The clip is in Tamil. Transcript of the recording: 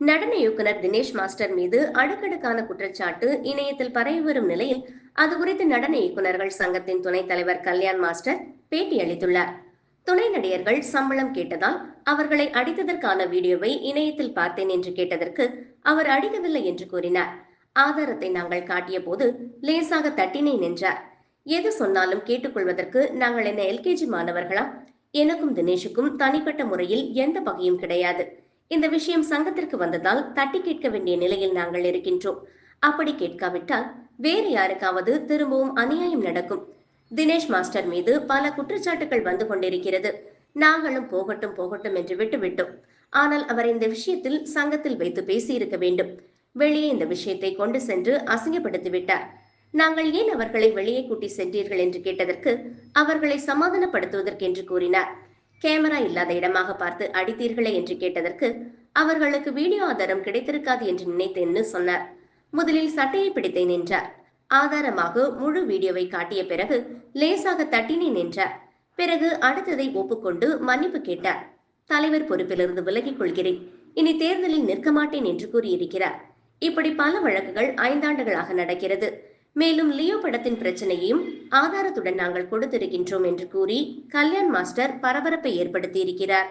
நடன இயக்குனர் தினேஷ் மாஸ்டர் மீது அடுக்கடுக்கான குற்றச்சாட்டு இணையத்தில் பரவி வரும் நிலையில் அது குறித்து நடன இயக்குநர்கள் சங்கத்தின் துணைத் தலைவர் கல்யாண் மாஸ்டர் பேட்டி அளித்துள்ளார். துணை நடிகர்கள் சம்பளம் கேட்டதால் அவர்களை அடித்ததற்கான வீடியோவை இணையத்தில் பார்த்தேன் என்று கேட்டதற்கு அவர் அடிக்கவில்லை என்று கூறினார். ஆதாரத்தை நாங்கள் காட்டிய போது லேசாக தட்டினேன் என்றார் எது சொன்னாலும் கேட்டுக்கொள்வதற்கு நாங்கள் என்ன எல்கேஜி மாணவர்களா? எனக்கும் தினேஷுக்கும் தனிப்பட்ட முறையில் எந்த பகையும் கிடையாது. இந்த விஷயம் சங்கத்திற்கு வந்ததால் தட்டி கேட்க வேண்டிய நிலையில் நாங்கள் இருக்கின்றோம். அப்படி கேட்காவிட்டால் வேறு யாருக்காவது திரும்பவும் அநியாயம் நடக்கும். தினேஷ் மாஸ்டர் மீது பல குற்றச்சாட்டுகள் வந்து கொண்டிருக்கிறது. நாங்களும் போகட்டும் போகட்டும் என்று விட்டுவிட்டோம் ஆனால் அவர் இந்த விஷயத்தில் சங்கத்தில் வைத்து பேசியிருக்க வேண்டும். வெளியே இந்த விஷயத்தை கொண்டு சென்று அசிங்கப்படுத்தி விட்டார். நாங்கள் ஏன் அவர்களை வெளியே கூட்டி சென்றீர்கள்? என்று கேட்டதற்கு அவர்களை சமாதானப்படுத்துவதற்கு என்று கூறினார். கேமரா இல்லாத இடமாக பார்த்து அடித்தீர்களே என்று கேட்டதற்கு அவர்களுக்கு வீடியோ ஆதாரம் கிடைத்திருக்காது என்று நினைத்தேன்னு சொன்னார். முதலில் சட்டையை பிடித்தேன் என்றார் ஆதாரமாக முழு வீடியோவை காட்டிய பிறகு லேசாக தட்டினேன் என்றார் பிறகு அடுத்ததை ஒப்புக்கொண்டு மன்னிப்பு கேட்டார். தலைவர் பொறுப்பிலிருந்து விலகிக் கொள்கிறேன். இனி தேர்தலில் நிற்க மாட்டேன் என்று கூறியிருக்கிறார். இப்படி பல வழக்குகள் ஐந்தாண்டுகளாக நடக்கிறது. மேலும் லியோ படத்தின் பிரச்சனையையும் ஆதாரத்துடன் நாங்கள் கொடுத்திருக்கின்றோம் என்று கூறி கல்யாண் மாஸ்டர் பரபரப்பை ஏற்படுத்தியிருக்கிறார்.